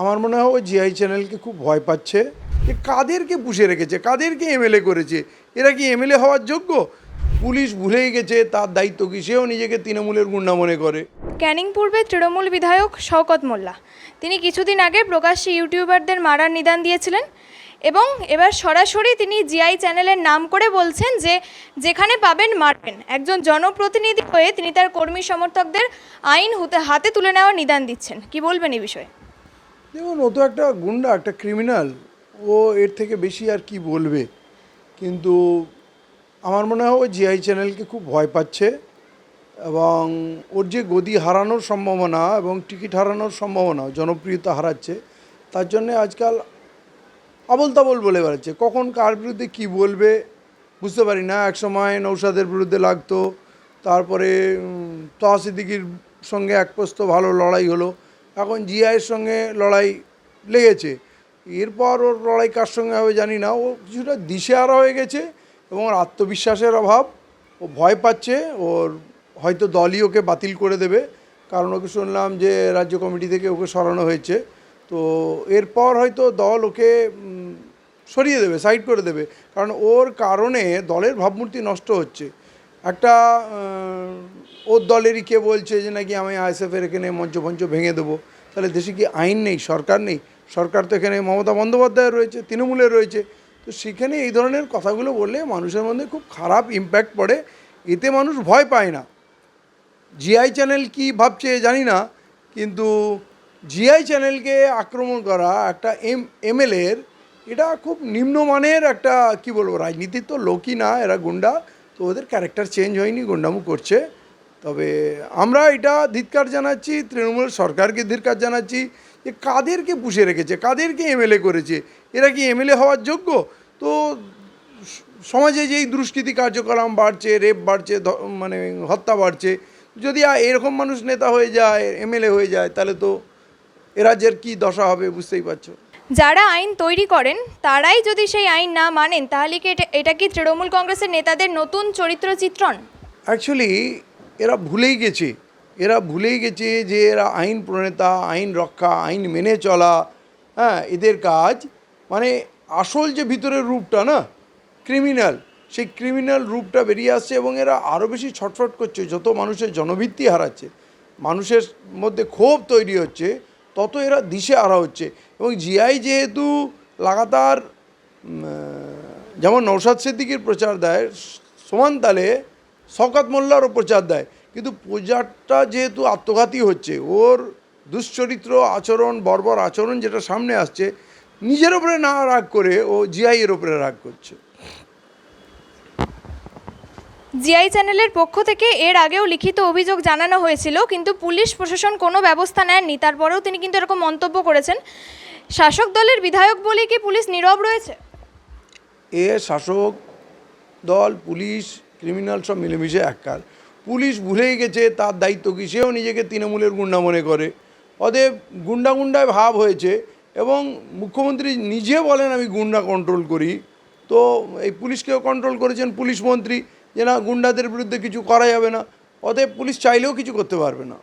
আমার মনে হয় ও জিআই চ্যানেলকে খুব ভয় পাচ্ছে যে কাদেরকে পুষে রেখেছে, কাদেরকে এমএলএ করেছে? এরা কি এমএলএ হওয়ার যোগ্য? পুলিশ ভুলেই গেছে, তার দায়িত্ব কি? সেও নিজেকে তৃণমূলের গুন্ডা মনে করে। ক্যানিং পূর্বে তৃণমূল বিধায়ক শওকত মোল্লা। তিনি কিছুদিন আগে প্রকাশ্যে ইউটিউবারদের মারার নিদান দিয়েছিলেন এবং এবার সরাসরি তিনি জিআই চ্যানেলের নাম করে বলছেন যে, যেখানে পাবেন মারবেন। একজন জনপ্রতিনিধি হয়ে তিনি তার কর্মী সমর্থকদের আইন হতে হাতে তুলে নেওয়ার নিদান দিচ্ছেন। কি বলবেন এই বিষয়ে? দেখুন ও তো একটা গুন্ডা একটা ক্রিমিনাল ও এর থেকে বেশি আর কি বলবে? কিন্তু আমার মনে হয় ও জিআই চ্যানেলকে খুব ভয় পাচ্ছে এবং ওর যে গদি হারানোর সম্ভাবনা এবং টিকিট হারানোর সম্ভাবনা জনপ্রিয়তা হারাচ্ছে তার জন্য আজকাল আবল তাবল বলে বেড়াচ্ছে। কখন কার বিরুদ্ধে কি বলবে বুঝতে পারি না। এক সময় নৌসাদের বিরুদ্ধে লাগতো তারপরে উম, তহা সিদ্দিকির সঙ্গে এক পোস্ত ভালো লড়াই হলো। এখন জিআইয়ের সঙ্গে লড়াই লেগেছে। এরপর ওর লড়াই কার সঙ্গে হবে জানি না। ও কিছুটা দিশেহারা হয়ে গেছে এবং ওর আত্মবিশ্বাসের অভাব। ও ভয় পাচ্ছে, ওর হয়তো দলই ওকে বাতিল করে দেবে। কারণ ওকে শুনলাম যে রাজ্য কমিটি থেকে ওকে সরানো হয়েছে। তো এরপর হয়তো দল ওকে সরিয়ে দেবে, সাইড করে দেবে। কারণ ওর কারণে দলের ভাবমূর্তি নষ্ট হচ্ছে। একটা ওর দলেরই কে বলছে যে নাকি আমি আইএসএফের এখানে মঞ্চ ফঞ্চ ভেঙে দেবো। তাহলে দেশে কি আইন নেই, সরকার নেই? সরকার তো এখানে মমতা বন্দ্যোপাধ্যায় রয়েছে, তৃণমূলের রয়েছে। তো সেখানে এই ধরনের কথাগুলো বললে মানুষের মধ্যে খুব খারাপ ইম্প্যাক্ট পড়ে। এতে মানুষ ভয় পায় না। জিআই চ্যানেল কি ভাবছে জানি না, কিন্তু জিআই চ্যানেলকে আক্রমণ করা একটা এম এমএলএর এটা খুব নিম্নমানের একটা, কি বলব, রাজনীতির তো লোকই না, এরা গুন্ডা। তো ওদের ক্যারেক্টার চেঞ্জ হয়নি, গুন্ডামু করছে। তবে আমরা এটা ধিৎকার জানাচ্ছি, তৃণমূল সরকারকে ধিৎকার জানাচ্ছি যে কাদেরকে পুষে রেখেছে, কাদেরকে এমএলএ করেছে? এরা কি এমএলএ হওয়ার যোগ্য? তো সমাজে যেই দুষ্কৃতি কার্যক্রম বাড়ছে রেপ বাড়ছে মানে হত্যা বাড়ছে, যদি এরকম মানুষ নেতা হয়ে যায় এমএলএ হয়ে যায়, তাহলে তো এ রাজ্যের কী দশা হবে বুঝতেই পারছ? যারা আইন তৈরি করেন, তারাই যদি সেই আইন না মানেন, তাহলে কি এটা এটা কি তৃণমূল কংগ্রেসের নেতাদের নতুন চরিত্র চিত্রণ? অ্যাকচুয়ালি এরা ভুলেই গেছে। এরা ভুলেই গেছে যে এরা আইন প্রণেতা, আইন রক্ষা, আইন মেনে চলা হ্যাঁ এদের কাজ মানে আসল যে ভিতরের রূপটা না ক্রিমিনাল সেই ক্রিমিনাল রূপটা বেরিয়ে আসছে এবং এরা আরও বেশি ছটফট করছে, যত মানুষের জনভিত্তি হারাচ্ছে, মানুষের মধ্যে ক্ষোভ তৈরি হচ্ছে তত এরা দিশে হারা হচ্ছে। এবং জিআই যেহেতু লাগাতার যেমন নৌসাদ সিদ্দিকির প্রচার দেয়, সমান তালে শওকত মোল্লারও প্রচার দেয়। কিন্তু প্রচারটা যেহেতু আত্মঘাতী হচ্ছে, ওর দুশ্চরিত্র আচরণ, বর্বর আচরণ যেটা সামনে আসছে, নিজের ওপরে না রাগ করে ও জিআই এর ওপরে রাগ করছে। জিআই চ্যানেলের পক্ষ থেকে এর আগেও লিখিত অভিযোগ জানানো হয়েছিল, কিন্তু পুলিশ, প্রশাসন কোনো ব্যবস্থা নেননি তারপরেও তিনি কিন্তু এরকম মন্তব্য করেছেন। শাসক দলের বিধায়ক বলে কি পুলিশ নীরব রয়েছে? এ শাসক দল, পুলিশ, ক্রিমিনাল সব মিলেমিশে এককাল। পুলিশ ভুলেই গেছে, তার দায়িত্ব কি? সেও নিজেকে তৃণমূলের গুন্ডা মনে করে। অতএব গুন্ডা গুন্ডায় ভাব হয়েছে এবং মুখ্যমন্ত্রী নিজে বলেন, আমি গুন্ডা কন্ট্রোল করি। তো এই পুলিশকেও কন্ট্রোল করেছেন পুলিশ মন্ত্রী। যে না গুন্ডাদের বিরুদ্ধে কিছু করা যাবে না। অতএব পুলিশ চাইলেও কিছু করতে পারবে না।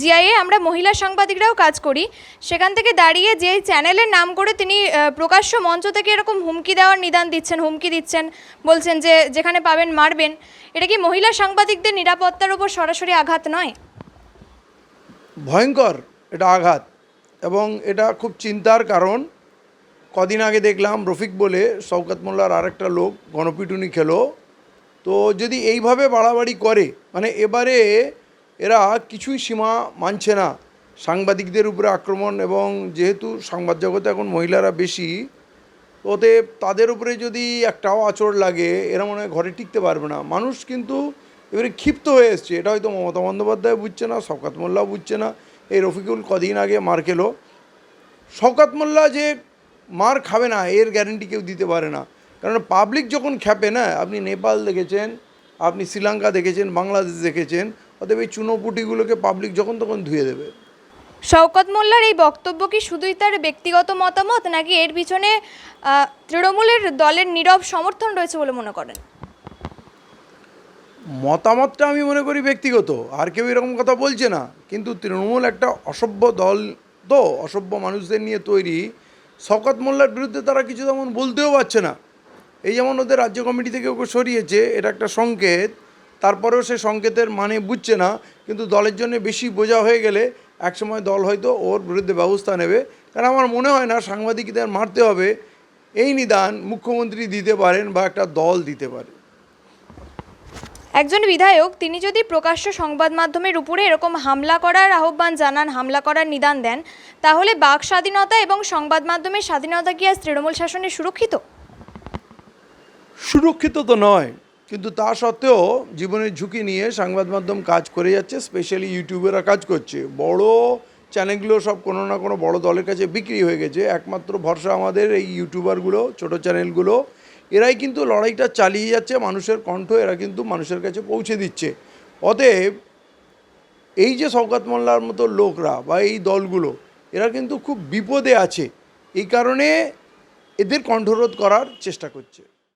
জিআইএ আমরা মহিলা সাংবাদিকরাও কাজ করি। সেখান থেকে দাঁড়িয়ে যে চ্যানেলের নাম করে তিনি প্রকাশ্য মঞ্চ থেকে এরকম হুমকি দেওয়ার নিদান দিচ্ছেন হুমকি দিচ্ছেন বলছেন যে যেখানে পাবেন মারবেন। এটা কি মহিলা সাংবাদিকদের নিরাপত্তার উপর সরাসরি আঘাত নয়? ভয়ঙ্কর এটা আঘাত। এবং এটা খুব চিন্তার কারণ। কদিন আগে দেখলাম রফিক বলে শওকত মোল্লার আরেকটা লোক গণপিটুনি খেলো। তো যদি এইভাবে বাড়াবাড়ি করে মানে এবারে এরা কিছুই সীমা মানছে না। সাংবাদিকদের উপরে আক্রমণ এবং যেহেতু সংবাদ জগতে এখন মহিলারা বেশি ওতে তাদের উপরে যদি একটাও আচর লাগে, এরা মনে হয় ঘরে টিকতে পারবে না। মানুষ কিন্তু এবারে ক্ষিপ্ত হয়ে এসছে। এটা হয়তো মমতা বন্দ্যোপাধ্যায় বুঝছে না, শওকাত মোল্লাও বুঝছে না, এই রফিকুল কদিন আগে মার খেলো। শওকাত মোল্লা যে মার খাবে না, এর গ্যারেন্টি কেউ দিতে পারে না। কারণ পাবলিক যখন খ্যাপে না আপনি নেপাল দেখেছেন আপনি শ্রীলঙ্কা দেখেছেন বাংলাদেশ দেখেছেন অতএব এই চুনোপুটিগুলোকে পাবলিক যখন তখন ধুয়ে দেবে। শওকত মোল্লার এই বক্তব্য কি শুধুই তার ব্যক্তিগত মতামত নাকি এর পিছনে তৃণমূলের দলের নীরব সমর্থন রয়েছে বলে মনে করেন? মতামতটা আমি মনে করি ব্যক্তিগত আর কেউ এরকম কথা বলছে না। কিন্তু তৃণমূল একটা অসভ্য দল তো অসভ্য মানুষদের নিয়ে তৈরি। শওকত মোল্লার বিরুদ্ধে তারা কিছু তেমন বলতেও পারছে না। এই যেমন ওদের রাজ্য কমিটি থেকে ওকে সরিয়েছে, এটা একটা সংকেত। তারপরেও সে সংকেতের মানে বুঝছে না, কিন্তু দলের জন্য বেশি বোঝা হয়ে গেলে একসময় দল হয়তো ওর বিরুদ্ধে ব্যবস্থা নেবে। কারণ আমার মনে হয় না সাংবাদিকদের মারতে হবে, এই নিদান মুখ্যমন্ত্রী দিতে পারেন বা একটা দল দিতে পারে। একজন বিধায়ক, তিনি যদি প্রকাশ্য সংবাদ মাধ্যমের উপরে এরকম হামলা করার আহ্বান জানান, হামলা করার নিদান দেন, তাহলে বাক স্বাধীনতা এবং সংবাদ মাধ্যমের স্বাধীনতা কি আজ তৃণমূল শাসনে সুরক্ষিত? সুরক্ষিত তো নয়, কিন্তু তা সত্ত্বেও জীবনের ঝুঁকি নিয়ে সংবাদ মাধ্যম কাজ করে যাচ্ছে স্পেশালি ইউটিউবেরা কাজ করছে। বড় চ্যানেলগুলো সব কোনো না কোনো বড় দলের কাছে বিক্রি হয়ে গেছে। একমাত্র ভরসা আমাদের এই ইউটিউবারগুলো ছোট চ্যানেলগুলো এরাই কিন্তু লড়াইটা চালিয়ে যাচ্ছে, মানুষের কণ্ঠ এরা কিন্তু মানুষের কাছে পৌঁছে দিচ্ছে। অতএব এই যে শওকাত মোল্লার মতো লোকরা বা এই দলগুলো, এরা কিন্তু খুব বিপদে আছে। এই কারণে এদের কণ্ঠরোধ করার চেষ্টা করছে।